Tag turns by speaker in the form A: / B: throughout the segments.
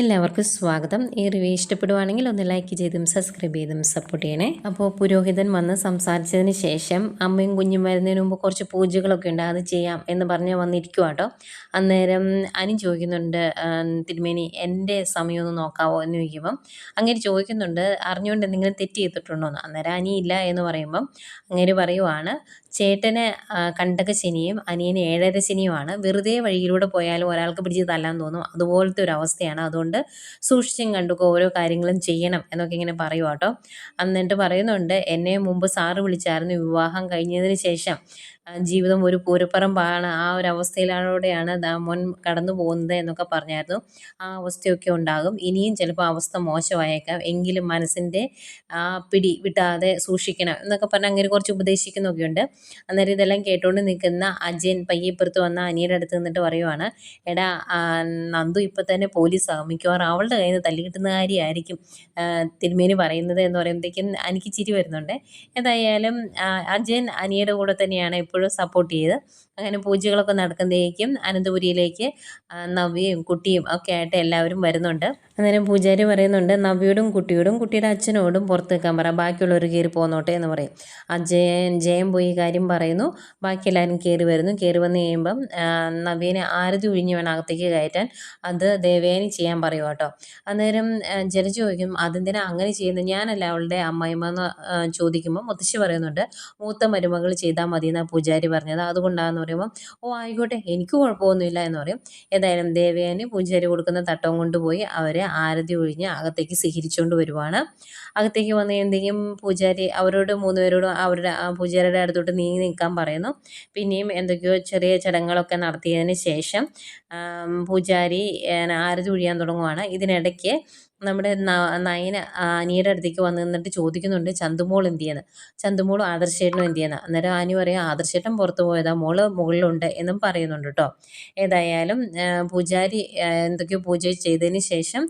A: എല്ലാവർക്കും സ്വാഗതം. ഈ റിവ്യൂ ഇഷ്ടപ്പെടുവാണെങ്കിൽ ഒന്ന് ലൈക്ക് ചെയ്തും സബ്സ്ക്രൈബ് ചെയ്തും സപ്പോർട്ട് ചെയ്യണേ. അപ്പോൾ പുരോഹിതൻ വന്ന് സംസാരിച്ചതിന് ശേഷം അമ്മയും കുഞ്ഞും വരുന്നതിന് മുമ്പ് കുറച്ച് പൂജകളൊക്കെ ഉണ്ട് അത് ചെയ്യാം എന്ന് പറഞ്ഞ് വന്നിരിക്കുക കേട്ടോ അന്നേരം അനി ചോദിക്കുന്നുണ്ട് തിരുമേനി എന്റെ സമയം ഒന്ന് നോക്കാവോ എന്ന് ചോദിക്കുമ്പം അങ്ങനെ ചോദിക്കുന്നുണ്ട് അറിഞ്ഞുകൊണ്ട് എന്തെങ്കിലും തെറ്റ് ചെയ്തിട്ടുണ്ടോ എന്ന്. അന്നേരം അനി ഇല്ല എന്ന് പറയുമ്പം അങ്ങനെ പറയുവാണ് ചേട്ടന് കണ്ടക ശനിയും അനിയന് ഏഴര ശനിയുമാണ്. വെറുതെ വഴിയിലൂടെ പോയാലും ഒരാൾക്ക് പിടിച്ച് തല്ലാൻ തോന്നും. അതുപോലത്തെ ഒരു അവസ്ഥയാണ്. അതുകൊണ്ട് സൂക്ഷിച്ചും കണ്ടുക്കോ ഓരോ കാര്യങ്ങളും ചെയ്യണം എന്നൊക്കെ ഇങ്ങനെ പറയുക കേട്ടോ എന്നിട്ട് പറയുന്നുണ്ട് എന്നെ മുമ്പ് സാറ് വിളിച്ചായിരുന്നു വിവാഹം കഴിഞ്ഞതിന് ശേഷം ജീവിതം ഒരു പൂരപ്പറമ്പാണ്. ആ ഒരു അവസ്ഥയിലൂടെയാണ് മോൻ കടന്നു പോകുന്നത് എന്നൊക്കെ പറഞ്ഞായിരുന്നു. ആ അവസ്ഥയൊക്കെ ഉണ്ടാകും. ഇനിയും ചിലപ്പോൾ അവസ്ഥ മോശമായേക്കാം. എങ്കിലും മനസ്സിന്റെ ആ പിടി വിട്ടാതെ സൂക്ഷിക്കണം എന്നൊക്കെ പറഞ്ഞ് അങ്ങനെ കുറച്ച് ഉപദേശിക്കുന്നൊക്കെ ഉണ്ട് അന്നേരം ഇതെല്ലാം കേട്ടുകൊണ്ട് നിൽക്കുന്ന അജയൻ പയ്യപ്പുറത്ത് വന്ന അനിയുടെ അടുത്ത് നിന്നിട്ട് പറയുവാണ് എടാ നന്ദു ഇപ്പം തന്നെ പോലീസ്. മിക്കവാറും അവളുടെ കയ്യിൽ നിന്ന് തല്ലി കിട്ടുന്ന കാര്യമായിരിക്കും തിരുമേനി പറയുന്നത് എന്ന് പറയുമ്പോഴത്തേക്കും എനിക്ക് ചിരി വരുന്നുണ്ട്. ഏതായാലും അജയൻ അനിയുടെ കൂടെ തന്നെയാണ് എപ്പോഴും സപ്പോർട്ട് ചെയ്ത് അങ്ങനെ പൂജകളൊക്കെ നടക്കുന്നതേക്കും അനന്തപുരിയിലേക്ക് നവ്യയും കുട്ടിയും ഒക്കെ ആയിട്ട് എല്ലാവരും വരുന്നുണ്ട്. അന്നേരം പൂജാരി പറയുന്നുണ്ട് നവ്യയോടും കുട്ടിയോടും കുട്ടിയുടെ അച്ഛനോടും പുറത്ത് നിൽക്കാൻ പറ. ബാക്കിയുള്ളവർ കയറി പോന്നോട്ടെ എന്ന് പറയും. അജയൻ ജയൻ പോയി കാര്യം പറയുന്നു. ബാക്കി എല്ലാവരും കയറി വരുന്നു. കയറി വന്ന് കഴിയുമ്പം നവ്യനെ ആരതി ഒഴിഞ്ഞ് വേണം അകത്തേക്ക് കയറ്റാൻ. അത് ദേവേനി ചെയ്യാൻ പറയും കേട്ടോ. അന്നേരം ജനിച്ചു ചോദിക്കും അതെന്തിനാ അങ്ങനെ ചെയ്യുന്നത് ഞാനല്ല അവളുടെ അമ്മായിമ്മ ചോദിക്കുമ്പോൾ മുത്തശ്ശി പറയുന്നുണ്ട് മൂത്ത മരുമകൾ ചെയ്താൽ മതി എന്നാണ് പൂജാരി പറഞ്ഞത്. അതുകൊണ്ടാണെന്ന് പറയുമ്പോൾ ഓ ആയിക്കോട്ടെ എനിക്ക് കുഴപ്പമൊന്നുമില്ല എന്ന് പറയും. ഏതായാലും ദേവയാനി പൂജാരി കൊടുക്കുന്ന തട്ടം കൊണ്ടുപോയി അവരെ ആരതി ഒഴിഞ്ഞ് അകത്തേക്ക് സ്വീകരിച്ചുകൊണ്ട് വരുവാണ്. അകത്തേക്ക് വന്ന് എന്തെങ്കിലും പൂജാരി അവരോട് മൂന്ന് പേരോടും അവരുടെ ആ പൂജാരിയുടെ അടുത്തോട്ട് നീങ്ങി നിൽക്കാൻ പറയുന്നു. പിന്നെയും എന്തൊക്കെയോ ചെറിയ ചടങ്ങുകളൊക്കെ നടത്തിയതിന് ശേഷം പൂജാരി ആരതി ഒഴിയാൻ തുടങ്ങുവാണ്. ഇതിനിടയ്ക്ക് നമ്മുടെ നയന അനിയുടെ അടുത്തേക്ക് വന്ന് നിന്നിട്ട് ചോദിക്കുന്നുണ്ട് ചന്തുമോൾ എന്ത് ചെയ്യുന്നു ചന്തുമോളും ആദർശേട്ടനും എന്ത് ചെയ്യുന്നു അന്നേരം ആനി പറയും ആദർശേട്ടൻ പുറത്ത് പോയതാ മോൾ മുകളിലുണ്ട് എന്നും പറയുന്നുണ്ട് കേട്ടോ ഏതായാലും പൂജാരി എന്തൊക്കെയോ പൂജ ചെയ്തതിന് ശേഷം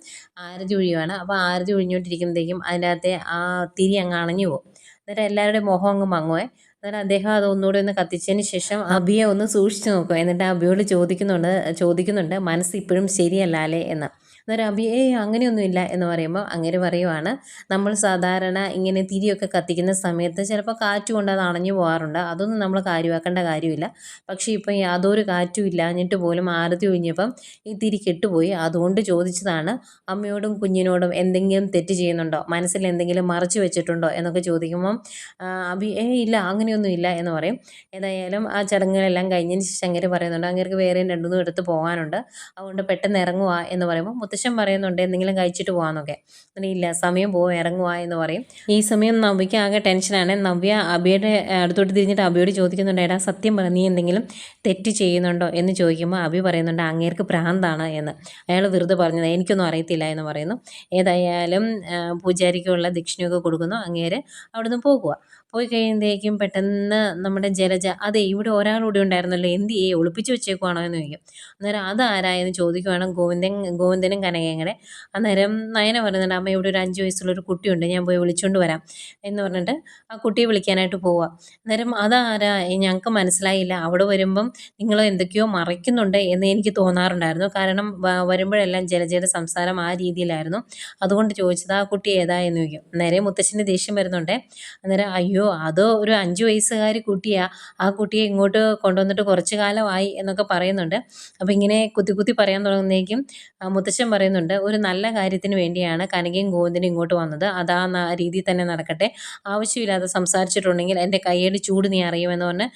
A: ആരതി ഒഴിയുവാണ്. അപ്പോൾ ആരതി ഒഴിഞ്ഞുകൊണ്ടിരിക്കുമ്പോഴത്തേക്കും അതിന്റെ അകത്തെ ആ തിരി അങ്ങ് അണഞ്ഞു പോകും. അന്നേരം എല്ലാവരുടെയും മുഖം അങ്ങ് മങ്ങുവേ. അന്നേരം അദ്ദേഹം അത് ഒന്ന് കത്തിച്ചതിന് ശേഷം അബിയെ ഒന്ന് സൂക്ഷിച്ചു നോക്കും എന്നിട്ട് അബിയോട് ചോദിക്കുന്നുണ്ട് ചോദിക്കുന്നുണ്ട് മനസ്സ് ഇപ്പോഴും ശരിയല്ല അല്ലേ എന്ന്. അന്നേരം അബി ഏയ് അങ്ങനെയൊന്നുമില്ല എന്ന് പറയുമ്പോൾ അങ്ങനെ പറയുവാണ്. നമ്മൾ സാധാരണ ഇങ്ങനെ തിരിയൊക്കെ കത്തിക്കുന്ന സമയത്ത് ചിലപ്പോൾ കാറ്റ് കൊണ്ട് അത് അണഞ്ഞു പോകാറുണ്ട്. അതൊന്നും നമ്മൾ കാര്യമാക്കേണ്ട കാര്യമില്ല. പക്ഷേ ഇപ്പം യാതൊരു കാറ്റും ഇല്ലാഞ്ഞിട്ട് പോലും ആരതി ഒഴിഞ്ഞപ്പം ഈ തിരി കെട്ടുപോയി. അതുകൊണ്ട് ചോദിച്ചതാണ് അമ്മയോടും കുഞ്ഞിനോടും എന്തെങ്കിലും തെറ്റ് ചെയ്യുന്നുണ്ടോ? മനസ്സിൽ എന്തെങ്കിലും മറച്ചു വെച്ചിട്ടുണ്ടോ? എന്നൊക്കെ ചോദിക്കുമ്പം അബി ഏ ഇല്ല അങ്ങനെയൊന്നും ഇല്ല എന്ന് പറയും. ഏതായാലും ആ ചടങ്ങുകളെല്ലാം കഴിഞ്ഞതിന് ശേഷം അങ്ങനെ പറയുന്നുണ്ട്. അങ്ങനെ വേറെയും രണ്ടു മൂന്നും എടുത്ത് പോകാനുണ്ട്. അതുകൊണ്ട് പെട്ടെന്ന് ഇറങ്ങുക എന്ന് പറയുമ്പോൾ മുത്തശ്ശൻ പറയുന്നുണ്ട് എന്തെങ്കിലും കഴിച്ചിട്ട് പോകാമെന്നൊക്കെ അങ്ങനെ ഇല്ല സമയം പോകും ഇറങ്ങുക എന്ന് പറയും. ഈ സമയം നവ്യയ്ക്ക് ആകെ ടെൻഷനാണ്. നവ്യ അബിയുടെ അടുത്തോട്ട് തിരിഞ്ഞിട്ട് അബിയോട് ചോദിക്കുന്നുണ്ട് എടാ സത്യം പറ നീ എന്തെങ്കിലും തെറ്റ് ചെയ്യുന്നുണ്ടോ? എന്ന് ചോദിക്കുമ്പോൾ അബി പറയുന്നുണ്ട് അങ്ങേർക്ക് പ്രാന്താണ് എന്ന്. അയാൾ വെറുതെ പറഞ്ഞത് എനിക്കൊന്നും അറിയത്തില്ല എന്ന് പറയുന്നു. ഏതായാലും പൂജാരിക്കുള്ള ദക്ഷിണയൊക്കെ കൊടുക്കുന്നു അങ്ങേര് അവിടുന്ന് പോകുക പോയി കഴിയുമ്പോഴേക്കും പെട്ടെന്ന് നമ്മുടെ ജലജ അതെ ഇവിടെ ഒരാളൂടെ ഉണ്ടായിരുന്നല്ലോ എന്ത് ചെയ്യേ ഒളിപ്പിച്ചു വെച്ചേക്കുവാണോ? എന്ന് ചോദിക്കും. അന്നേരം അതാരായെന്ന് ചോദിക്കുവാണ്? ഗോവിന്ദൻ ഗോവിന്ദനും കനകയും കൂടെ അന്നേരം നയന പറയുന്നുണ്ട് അമ്മ ഇവിടെ ഒരു അഞ്ച് വയസ്സുള്ളൊരു കുട്ടിയുണ്ട് ഞാൻ പോയി വിളിച്ചുകൊണ്ട് വരാം. എന്ന് പറഞ്ഞിട്ട് ആ കുട്ടിയെ വിളിക്കാനായിട്ട് പോവുക. അന്നേരം അതാരാ ഞങ്ങൾക്ക് മനസ്സിലായില്ല. അവിടെ വരുമ്പം നിങ്ങൾ എന്തൊക്കെയോ മറയ്ക്കുന്നുണ്ട് എന്ന് എനിക്ക് തോന്നാറുണ്ടായിരുന്നു. കാരണം വരുമ്പോഴെല്ലാം ജലജയുടെ സംസാരം ആ രീതിയിലായിരുന്നു. അതുകൊണ്ട് ചോദിച്ചത് ആ കുട്ടി ഏതാ? എന്ന് ചോദിക്കും. നേരെ മുത്തശ്ശന്റെ ദേഷ്യം വരുന്നുണ്ട്. അന്നേരം അയ്യോ അത് ഒരു അഞ്ച് വയസ്സുകാരി കുട്ടിയാ. ആ കുട്ടിയെ ഇങ്ങോട്ട് കൊണ്ടുവന്നിട്ട് കുറച്ച് കാലമായി എന്നൊക്കെ പറയുന്നുണ്ട്. അപ്പോൾ ഇങ്ങനെ കുത്തി കുത്തി പറയാൻ തുടങ്ങുന്നേക്കും മുത്തശ്ശൻ പറയുന്നുണ്ട് ഒരു നല്ല കാര്യത്തിന് വേണ്ടിയാണ് കനകയും ഗോവിന്ദനും ഇങ്ങോട്ട് വന്നത്. അതാ രീതിയിൽ തന്നെ നടക്കട്ടെ. ആവശ്യമില്ലാതെ സംസാരിച്ചിട്ടുണ്ടെങ്കിൽ എന്റെ കയ്യടി ചൂട് നീ അറിയുമെന്ന് പറഞ്ഞ്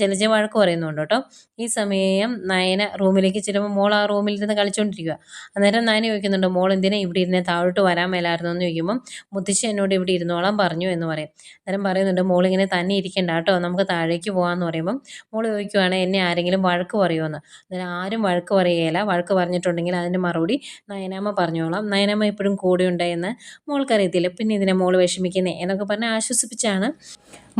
A: ജലജ വഴക്ക് പറയുന്നുണ്ട് കേട്ടോ. ഈ സമയം നയന റൂമിലേക്ക് ചെല്ലുമ്പോൾ മോൾ ആ റൂമിൽ ഇരുന്ന് കളിച്ചുകൊണ്ടിരിക്കുക അന്നേരം നയന ചോദിക്കുന്നുണ്ട് മോൾ എന്തിനാ ഇവിടെ ഇരുന്ന്? താഴോട്ട് വരാൻ മേലായിരുന്നു? എന്ന് ചോദിക്കുമ്പം മുത്തശ്ശി എന്നോട് ഇവിടെ ഇരുന്നോളാം പറഞ്ഞു എന്ന് പറയും. അന്നേരം പറയുന്നുണ്ട് മോളിങ്ങനെ തന്നെ ഇരിക്കണ്ട കേട്ടോ നമുക്ക് താഴേക്ക് പോകാമെന്ന് പറയുമ്പം മോൾ ചോദിക്കുവാണ് എന്നെ ആരെങ്കിലും വഴക്ക് പറയുമെന്ന് അന്നേരം ആരും വഴക്ക് പറയുകയില്ല. വഴക്ക് പറഞ്ഞിട്ടുണ്ടെങ്കിൽ അതിന്റെ മറുപടി നയനാമ്മ പറഞ്ഞോളാം. നയനാമ്മ എപ്പോഴും കൂടെ ഉണ്ടായെന്ന് മോൾക്കറിയത്തില്ല. പിന്നെ ഇതിനെ മോൾ വിഷമിക്കുന്നേ എന്നൊക്കെ പറഞ്ഞ് ആശ്വസിപ്പിച്ചാണ്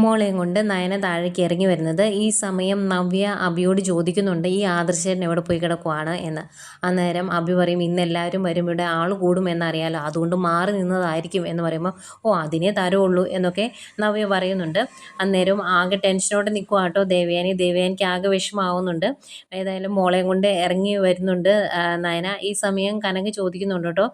A: മോളെയും കൊണ്ട് നയന താഴേക്ക് ഇറങ്ങി വരുന്നത് ഈ സമയം നവ്യ അബിയോട് ചോദിക്കുന്നുണ്ട് ഈ ആദർശേട്ടൻ എവിടെ പോയി കിടക്കുവാണ്? എന്ന്. അന്നേരം അബി പറയും ഇന്ന് എല്ലാവരും വരും ഇവിടെ ആൾ കൂടും എന്നറിയാലോ അതുകൊണ്ട് മാറി നിന്നതായിരിക്കും എന്ന് പറയുമ്പോൾ ഓ അതിനെ തരുള്ളൂ എന്നൊക്കെ നവ്യ പറയുന്നുണ്ട്. അന്നേരം ആകെ ടെൻഷനോടെ നിൽക്കുക കേട്ടോ ദേവയാനി. ദേവയാനിക്ക് ആകെ വിഷമാവുന്നുണ്ട് ഏതായാലും മോളെയും കൊണ്ട് ഇറങ്ങി വരുന്നുണ്ട് നയന. ഈ സമയം കനക ചോദിക്കുന്നുണ്ട് കേട്ടോ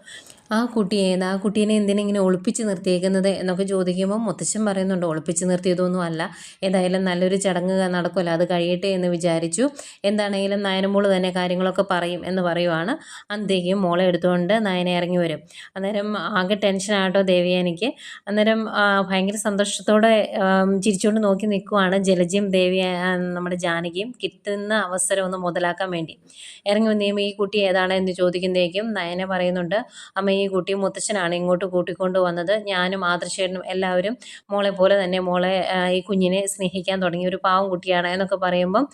A: ആ കുട്ടി ഏതാ ആ കുട്ടീനെ എന്തിനെങ്ങനെ ഒളിപ്പിച്ച് നിർത്തിയേക്കുന്നത് എന്നൊക്കെ ചോദിക്കുമ്പോൾ മുത്തശ്ശൻ പറയുന്നുണ്ട് ഒളിപ്പിച്ച് നിർത്തിയതൊന്നും അല്ല. ഏതായാലും നല്ലൊരു ചടങ്ങ് നടക്കുമല്ലോ. അത് കഴിയട്ടെ എന്ന് വിചാരിച്ചു. എന്താണെങ്കിലും നയനമോൾ തന്നെ കാര്യങ്ങളൊക്കെ പറയും എന്ന് പറയുവാണ് അന്തേക്കും മോളെ എടുത്തുകൊണ്ട് നയന ഇറങ്ങി വരും. അന്നേരം ആകെ ടെൻഷനാട്ടോ ദേവിയാനിക്ക് അന്നേരം ആ, ഭയങ്കര സന്തോഷത്തോടെ ചിരിച്ചുകൊണ്ട് നോക്കി നിൽക്കുവാണ് ജലജയും ദേവിയ നമ്മുടെ ജാനകിയും. കിട്ടുന്ന അവസരം ഒന്ന് മുതലാക്കാൻ വേണ്ടി. ഇറങ്ങി വന്നു ഈ കുട്ടി ഏതാണ് എന്ന് ചോദിക്കുന്നേക്കും നയന പറയുന്നുണ്ട് അമ്മ ഈ കുട്ടി മുത്തച്ഛനാണ് ഇങ്ങോട്ട് കൂട്ടിക്കൊണ്ട് വന്നത്. ഞാനും ആദർശേട്ടനും എല്ലാവരും മോളെ പോലെ തന്നെ മോളെ ഈ കുഞ്ഞിനെ സ്നേഹിക്കാൻ തുടങ്ങി. ഒരു പാവം കുട്ടിയാണ് എന്നൊക്കെ പറയുമ്പം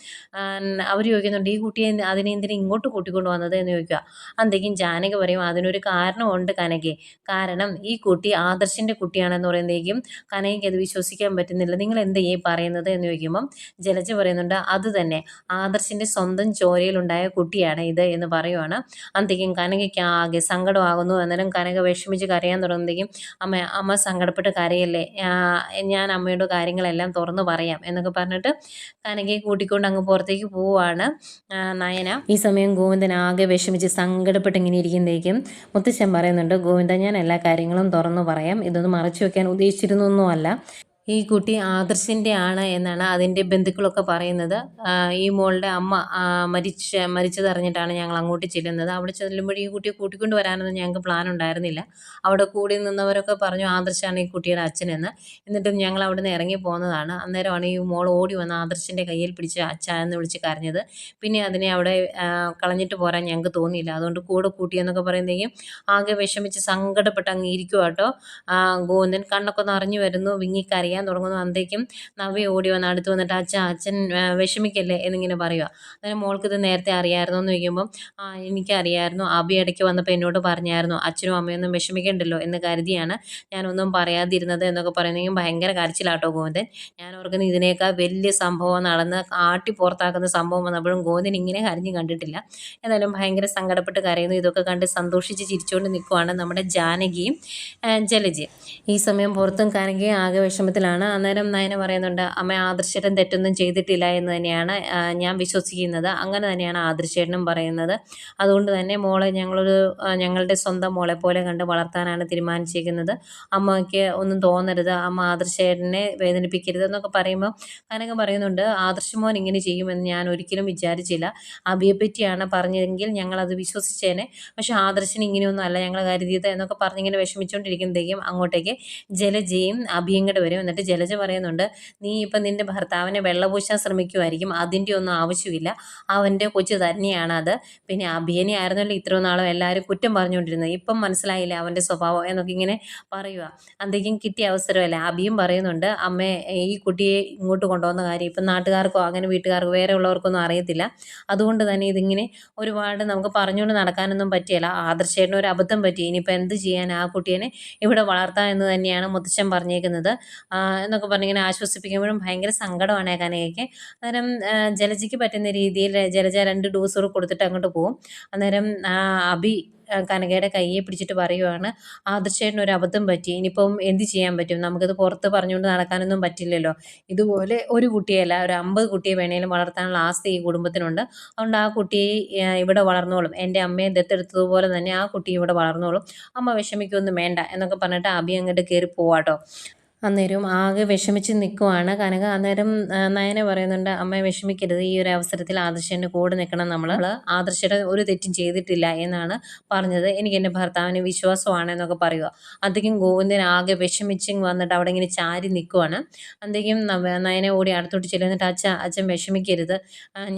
A: അവർ ചോദിക്കുന്നുണ്ട് ഈ കുട്ടിയെ അതിനെ എന്തിനാ ഇങ്ങോട്ട് കൂട്ടിക്കൊണ്ട് വന്നത്? എന്ന് ചോദിക്കുക. അന്തേക്കും ജാനകി പറയും അതിനൊരു കാരണമുണ്ട് കനകെ. കാരണം ഈ കുട്ടി ആദർശിന്റെ കുട്ടിയാണെന്ന് പറയുന്നതേക്കും കനകയ്ക്ക് അത് വിശ്വസിക്കാൻ പറ്റുന്നില്ല. നിങ്ങൾ എന്താ ഈ പറയുന്നത്? എന്ന് ചോദിക്കുമ്പം ജലജ പറയുന്നുണ്ട് അത് തന്നെ. ആദർശിന്റെ സ്വന്തം ചോരയിലുണ്ടായ കുട്ടിയാണ് ഇത് എന്ന് പറയുവാണ്. അന്തേക്കും കനകയ്ക്ക് ആകെ സങ്കടമാകുന്നു അന്നേരം കനക വിഷമിച്ച് കരയാൻ തുടങ്ങുമ്പോഴേക്കും അമ്മ അമ്മ സങ്കടപ്പെട്ട് കരയല്ലേ? ഞാൻ അമ്മയോട് കാര്യങ്ങളെല്ലാം തുറന്നു പറയാം എന്നൊക്കെ പറഞ്ഞിട്ട് കനകയെ കൂട്ടിക്കൊണ്ട് അങ്ങ് പുറത്തേക്ക് പോവുകയാണ് നയന. ഈ സമയം ഗോവിന്ദൻ ആകെ വിഷമിച്ച് സങ്കടപ്പെട്ട് ഇങ്ങനെ ഇരിക്കുമ്പോഴേക്കും മുത്തശ്ശൻ പറയുന്നുണ്ട് ഗോവിന്ദ ഞാൻ എല്ലാ കാര്യങ്ങളും തുറന്നു പറയാം. ഇതൊന്നും മറച്ചു വെക്കാൻ ഉദ്ദേശിച്ചിരുന്നൊന്നുമല്ല. ഈ കുട്ടി ആദർശിന്റെ ആണ് എന്നാണ് അതിന്റെ ബന്ധുക്കളൊക്കെ പറയുന്നത്. ഈ മോളുടെ അമ്മ മരിച്ച മരിച്ചതറിഞ്ഞിട്ടാണ് ഞങ്ങൾ അങ്ങോട്ട് ചെല്ലുന്നത്. അവിടെ ചെല്ലുമ്പോഴേ ഈ കുട്ടിയെ കൂട്ടിക്കൊണ്ട് വരാനൊന്നും ഞങ്ങൾക്ക് പ്ലാൻ ഉണ്ടായിരുന്നില്ല. അവിടെ കൂടി നിന്നവരൊക്കെ പറഞ്ഞു ആദർശാണ് ഈ കുട്ടിയുടെ അച്ഛനെന്ന്. എന്നിട്ടും ഞങ്ങൾ അവിടെ നിന്ന് ഇറങ്ങി പോകുന്നതാണ് അന്നേരമാണ് ഈ മോൾ ഓടി വന്ന് ആദർശിന്റെ കയ്യിൽ പിടിച്ച് അച്ഛ എന്ന് വിളിച്ച് കരഞ്ഞത്. പിന്നെ അതിനെ അവിടെ കളഞ്ഞിട്ട് പോരാൻ ഞങ്ങൾക്ക് തോന്നിയില്ല. അതുകൊണ്ട് കൂടെ കൂട്ടിയെന്നൊക്കെ പറയുന്നതെങ്കിലും ആകെ വിഷമിച്ച് സങ്കടപ്പെട്ട് അങ്ങ് ഇരിക്കുവാട്ടോ ഗോവിന്ദൻ കണ്ണൊക്കെ നിറഞ്ഞു വരുന്നു വിങ്ങിക്കരയാൻ തുടങ്ങുന്നു അന്തേക്കും നവ്യ ഓടി വന്ന് അടുത്ത് വന്നിട്ട് അച്ഛൻ അച്ഛൻ വിഷമിക്കല്ലേ എന്നിങ്ങനെ പറയുക അങ്ങനെ മോൾക്ക് ഇത് നേരത്തെ അറിയാമായിരുന്നു എന്ന് ചോദിക്കുമ്പം ആ എനിക്കറിയായിരുന്നു. അബി ഇടയ്ക്ക് വന്നപ്പോൾ എന്നോട് പറഞ്ഞായിരുന്നു അച്ഛനും അമ്മയൊന്നും വിഷമിക്കണ്ടല്ലോ എന്ന് കരുതിയാണ് ഞാനൊന്നും പറയാതിരുന്നത് എന്നൊക്കെ പറയുന്നെങ്കിൽ ഭയങ്കര കരച്ചിലാട്ടോ ഗോവിന്ദൻ. ഞാൻ ഓർക്കുന്ന ഇതിനേക്കാൾ വലിയ സംഭവം നടന്ന് ആട്ടി പുറത്താക്കുന്ന സംഭവം വന്നപ്പോഴും ഗോവിന്ദൻ ഇങ്ങനെ കരഞ്ഞു കണ്ടിട്ടില്ല. ഏതായാലും ഭയങ്കര സങ്കടപ്പെട്ട് കരയുന്നു. ഇതൊക്കെ കണ്ട് സന്തോഷിച്ച് ചിരിച്ചുകൊണ്ട് നിൽക്കുവാണ് നമ്മുടെ ജാനകിയും ജലജയും. ഈ സമയം പുറത്തും കനകയും ആകെ വിഷമത്തിലാണ് അന്നേരം നയന പറയുന്നുണ്ട് അമ്മ ആദർശേട്ടൻ തെറ്റൊന്നും ചെയ്തിട്ടില്ല എന്ന് തന്നെയാണ് ഞാൻ വിശ്വസിക്കുന്നത്. അങ്ങനെ തന്നെയാണ് ആദർശേട്ടനും പറയുന്നത്. അതുകൊണ്ട് തന്നെ മോളെ ഞങ്ങളൊരു ഞങ്ങളുടെ സ്വന്തം മോളെ പോലെ കണ്ട് വളർത്താനാണ് തീരുമാനിച്ചിരിക്കുന്നത്. അമ്മയ്ക്ക് ഒന്നും തോന്നരുത്. അമ്മ ആദർശേട്ടനെ വേദനിപ്പിക്കരുത് എന്നൊക്കെ പറയുമ്പോൾ അങ്ങനെയൊക്കെ പറയുന്നുണ്ട് ആദർശമോൻ ഇങ്ങനെ ചെയ്യുമെന്ന് ഞാൻ ഒരിക്കലും വിചാരിച്ചില്ല. അബിയെ പറ്റിയാണ് പറഞ്ഞതെങ്കിൽ ഞങ്ങളത് വിശ്വസിച്ചേനെ. പക്ഷെ ആദർശന് ഇങ്ങനെയൊന്നും അല്ല ഞങ്ങൾ കരുതിയത് എന്നൊക്കെ പറഞ്ഞിങ്ങനെ വിഷമിച്ചുകൊണ്ടിരിക്കുന്നതേക്കും അങ്ങോട്ടേക്ക്. ജലജയും അഭിയും കൂടെ വരും. എന്നിട്ട് ജലജ പറയുന്നുണ്ട് നീ ഇപ്പം നിന്റെ ഭർത്താവിനെ വെള്ളപൂശാൻ ശ്രമിക്കുമായിരിക്കും അതിന്റെ ഒന്നും ആവശ്യമില്ല. അവന്റെ കൊച്ചു തന്നെയാണ് അത് പിന്നെ അഭിയനെ ആയിരുന്നല്ലോ ഇത്രയും നാളും എല്ലാവരും കുറ്റം പറഞ്ഞുകൊണ്ടിരുന്നത്. ഇപ്പം മനസ്സിലായില്ല അവന്റെ സ്വഭാവം? എന്നൊക്കെ ഇങ്ങനെ പറയുക അന്തേക്കും കിട്ടിയ അവസരമല്ല? അഭിയും പറയുന്നുണ്ട് അമ്മേ ഈ കുട്ടിയെ ഇങ്ങോട്ട് കൊണ്ടുവന്ന കാര്യം ഇപ്പം നാട്ടുകാർക്കോ അങ്ങനെ വീട്ടുകാർക്കോ വേറെ ഉള്ളവർക്കൊന്നും അറിയത്തില്ല. അതുകൊണ്ട് തന്നെ ഇതിങ്ങനെ ഒരുപാട് നമുക്ക് പറഞ്ഞുകൊണ്ട് നടക്കാനൊന്നും പറ്റിയല്ല. ആദർശേട്ടന് ഒരു അബദ്ധം പറ്റി. ഇനിയിപ്പോൾ എന്ത് ചെയ്യാൻ ആ കുട്ടീനെ ഇവിടെ വളർത്താം എന്ന് തന്നെയാണ് മുത്തശ്ശൻ പറഞ്ഞേക്കുന്നത്. എന്നൊക്കെ പറഞ്ഞിങ്ങനെ ആശ്വസിപ്പിക്കുമ്പോഴും ഭയങ്കര സങ്കടമാണ് കനകയ്ക്ക്. അന്നേരം ജലജിക്ക് പറ്റുന്ന രീതിയിൽ ജലജ രണ്ട് ഡോസ് കൂടെ കൊടുത്തിട്ട് അങ്ങോട്ട് പോകും അന്നേരം അബി കനകയുടെ കയ്യെ പിടിച്ചിട്ട് പറയുവാണ് ആദർശേട്ടന് ഒരു അബദ്ധം പറ്റി. ഇനിയിപ്പം എന്ത് ചെയ്യാൻ പറ്റും? നമുക്കിത് പുറത്ത് പറഞ്ഞുകൊണ്ട് നടക്കാനൊന്നും പറ്റില്ലല്ലോ. ഇതുപോലെ ഒരു കുട്ടിയല്ല ഒരു അമ്പത് കുട്ടിയെ വേണേലും വളർത്താനുള്ള ആസ്തി ഈ കുടുംബത്തിനുണ്ട്. അതുകൊണ്ട് ആ കുട്ടി ഇവിടെ വളർന്നോളും. എന്റെ അമ്മയെ ദത്തെടുത്തതുപോലെ തന്നെ ആ കുട്ടി ഇവിടെ വളർന്നോളും. അമ്മ വിഷമിക്കൊന്നും വേണ്ട എന്നൊക്കെ പറഞ്ഞിട്ട് അബി അങ്ങോട്ട് കയറി പോവാട്ടോ. അന്നേരം ആകെ വിഷമിച്ച് നിൽക്കുവാണ് കനക അന്നേരം നയന പറയുന്നുണ്ട് അമ്മ വിഷമിക്കരുത്. ഈ ഒരു അവസരത്തിൽ ആദർശന്റെ കൂടെ നിൽക്കണം നമ്മൾ ആദർശയുടെ ഒരു തെറ്റും ചെയ്തിട്ടില്ല എന്നാണ് പറഞ്ഞത്. എനിക്ക് എന്റെ ഭർത്താവിന് വിശ്വാസമാണ് എന്നൊക്കെ പറയുക. അധികം ഗോവിന്ദൻ ആകെ വിഷമിച്ച് വന്നിട്ട് അവിടെ ഇങ്ങനെ ചാരി നിൽക്കുവാണ് അന്തേക്കും നയന ഓടി അടുത്തോട്ട് ചെല്ലുന്നിട്ട് അച്ഛ അച്ഛൻ വിഷമിക്കരുത്.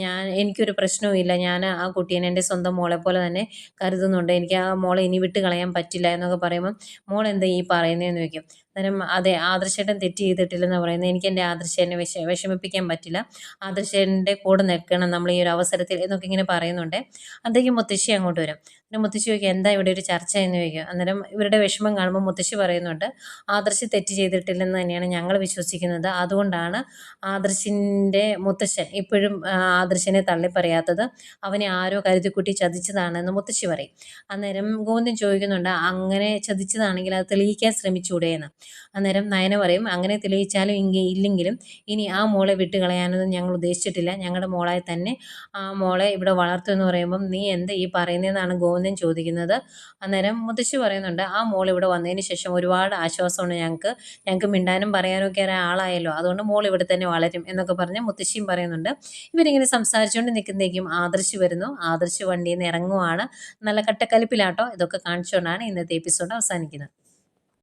A: ഞാൻ എനിക്കൊരു പ്രശ്നവും ഇല്ല. ഞാൻ ആ കുട്ടീനെ എന്റെ സ്വന്തം മോളെ പോലെ തന്നെ കരുതുന്നുണ്ട്. എനിക്ക് ആ മോളെ ഇനി വിട്ട് കളയാൻ പറ്റില്ല എന്നൊക്കെ പറയുമ്പോൾ മോൾ എന്താ ഈ പറയുന്നതെന്ന് ചോദിക്കും. അന്നേരം അതെ ആദർശേട്ടൻ തെറ്റ് ചെയ്തിട്ടില്ലെന്ന് പറയുന്നത് എനിക്ക് എന്റെ ആദർശേനെ വിഷ വിഷമിപ്പിക്കാൻ പറ്റില്ല. ആദർശേന്റെ കൂടെ നിൽക്കണം നമ്മൾ ഈ ഒരു അവസരത്തിൽ എന്നൊക്കെ ഇങ്ങനെ പറയുന്നുണ്ട്. അതൊക്കെ മുത്തശ്ശി അങ്ങോട്ട് വരും. പിന്നെ മുത്തശ്ശി ചോദിക്കുക എന്താ ഇവിടെ ഒരു ചർച്ച? എന്ന് ചോദിക്കുക അന്നേരം ഇവരുടെ വിഷമം കാണുമ്പോൾ മുത്തശ്ശി പറയുന്നുണ്ട് ആദർശി തെറ്റ് ചെയ്തിട്ടില്ലെന്ന് തന്നെയാണ് ഞങ്ങൾ വിശ്വസിക്കുന്നത്. അതുകൊണ്ടാണ് ആദർശിന്റെ മുത്തശ്ശൻ ഇപ്പോഴും ആദർശിനെ തള്ളിപ്പറയാത്തത്. അവനെ ആരോ കരുതിക്കുട്ടി ചതിച്ചതാണെന്ന് മുത്തശ്ശി പറയും. അന്നേരം ഗോവിന്ദൻ ചോദിക്കുന്നുണ്ട് അങ്ങനെ ചതിച്ചതാണെങ്കിൽ അത് തെളിയിക്കാൻ ശ്രമിച്ചൂടെ എന്ന് അന്നേരം നയന പറയും അങ്ങനെ തെളിയിച്ചാലും ഇങ്ങ ഇല്ലെങ്കിലും ഇനി ആ മോളെ വിട്ടുകളയാനൊന്നും ഞങ്ങൾ ഉദ്ദേശിച്ചിട്ടില്ല. ഞങ്ങളുടെ മോളായി തന്നെ ആ മോളെ ഇവിടെ വളർത്തു എന്ന് പറയുമ്പം നീ എന്താ ഈ പറയുന്നതെന്നാണ് ഗോവിന്ദൻ ചോദിക്കുന്നത്. അന്നേരം മുത്തശ്ശി പറയുന്നുണ്ട് ആ മോൾ ഇവിടെ വന്നതിന് ശേഷം ഒരുപാട് ആശ്വാസമുണ്ട് ഞങ്ങൾക്ക്. ഞങ്ങൾക്ക് മിണ്ടാനും പറയാനും ഒക്കെ ഒരാളായല്ലോ അതുകൊണ്ട് മോൾ ഇവിടെ തന്നെ വളരും എന്നൊക്കെ പറഞ്ഞ് മുത്തശ്ശിയും പറയുന്നുണ്ട്. ഇവരിങ്ങനെ സംസാരിച്ചുകൊണ്ട് നിൽക്കുന്നേക്കും ആദർശ് വരുന്നു. ആദർശ് വണ്ടിയിൽ നിന്ന് ഇറങ്ങുവാണ്. നല്ല കട്ടക്കലിപ്പിലാട്ടോ ഇതൊക്കെ കാണിച്ചുകൊണ്ടാണ് ഇന്നത്തെ എപ്പിസോഡ് അവസാനിക്കുന്നത്.